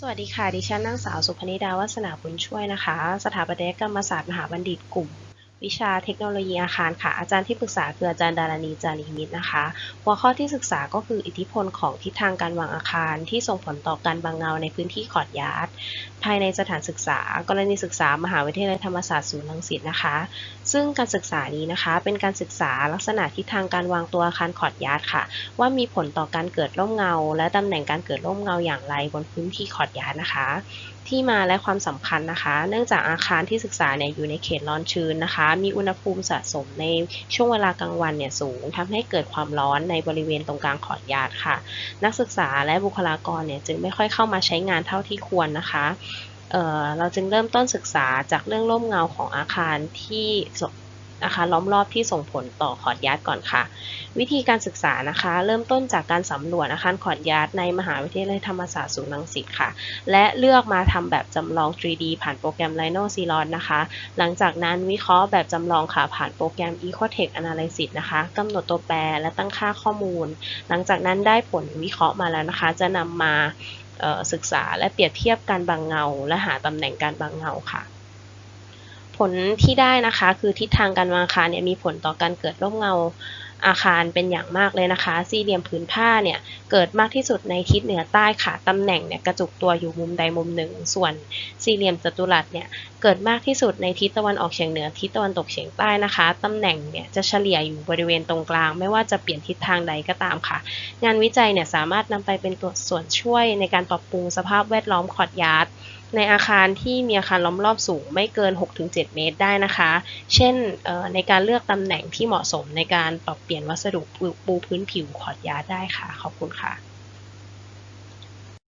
สวัสดีค่ะ ดิฉันนางสาวสุพนิดาวัฒนาบุญช่วยนะคะ สถาปัตยกรรมศาสตร์มหาบัณฑิตกลุ่ม วิชาเทคโนโลยีอาคารค่ะ อาจารย์ที่ปรึกษาคืออาจารย์ดารณีจารีมิตรนะคะ หัวข้อที่ศึกษาก็คืออิทธิพลของทิศทางการวางอาคารที่ส่งผลต่อการบางเงาในพื้นที่ขอดยาร์ดภายในสถานศึกษา กรณีศึกษามหาวิทยาลัยธรรมศาสตร์ศูนย์รังสิตนะคะ ซึ่งการศึกษานี้นะคะ เป็นการศึกษาลักษณะทิศทางการวางตัวอาคารขอดยาร์ดค่ะ ว่ามีผลต่อการเกิดร่มเงา และตำแหน่งการเกิดร่มเงาอย่างไรบนพื้นที่ขอดยาร์ดนะคะ ที่มาและความสำคัญนะคะ เนื่องจากอาคารที่ศึกษาเนี่ยอยู่ในเขตร้อนชื้นนะคะมีอุณหภูมิสะสมในช่วงเวลากลางวันเนี่ยสูงทำให้เกิดความร้อนในบริเวณตรงกลางขอดยาดค่ะ นักศึกษาและบุคลากรเนี่ยจึงไม่ค่อยเข้ามาใช้งานเท่าที่ควรนะคะเเราจึงเริ่มต้นศึกษาจากเรื่องร่มเงาของอาคารที่ สอาคารล้อมรอบที่ส่งผลต่อขอดยาร์ดก่อนค่ะ วิธีการศึกษานะคะ เริ่มต้นจากการสำรวจอาคารขอดยาร์ดในมหาวิทยาลัยธรรมศาสตร์ศูนย์รังสิตค่ะ และเลือกมาทำแบบจำลอง 3D ผ่านโปรแกรม Rhino c e r o n นะคะ หลังจากนั้นวิเคราะห์แบบจำลองค่ะ ผ่านโปรแกรม Ecotech Analysis นะคะกำหนดตัวแปรและตั้งค่าข้อมูล หลังจากนั้นได้ผลวิเคราะห์มาแล้วนะคะ จะนำมาศึกษาและเปรียบเทียบการบางเงา และหาตำแหน่งการบางเงาค่ะ ผลที่ได้นะคะ คือทิศทางการวางอาคารเนี่ยมีผลต่อการเกิดร่มเงา อาคารเป็นอย่างมากเลยนะคะ สี่เหลี่ยมผืนผ้าเนี่ยเกิดมากที่สุดในทิศเหนือใต้ค่ะตำแหน่งเนี่ยกระจุกตัวอยู่มุมใดมุมหนึ่ง ส่วนสี่เหลี่ยมจัตุรัสเนี่ยเกิดมากที่สุดในทิศตะวันออกเฉียงเหนือทิศตะวันตกเฉียงใต้นะคะตำแหน่งเนี่ยจะเฉลี่ยอยู่บริเวณตรงกลาง ไม่ว่าจะเปลี่ยนทิศทางใดก็ตามค่ะ งานวิจัยเนี่ยสามารถนำไปเป็นตัวส่วนช่วยในการปรับปรุงสภาพแวดล้อมขอดยาร์ดในอาคารที่มีอาคารล้อมรอบสูงไม่เกิน 6-7 เมตรได้นะคะ เช่นในการเลือกตำแหน่งที่เหมาะสมในการปรับเปลี่ยนวัสดุปูพื้นผิวขอดยาได้ค่ะ ขอบคุณค่ะ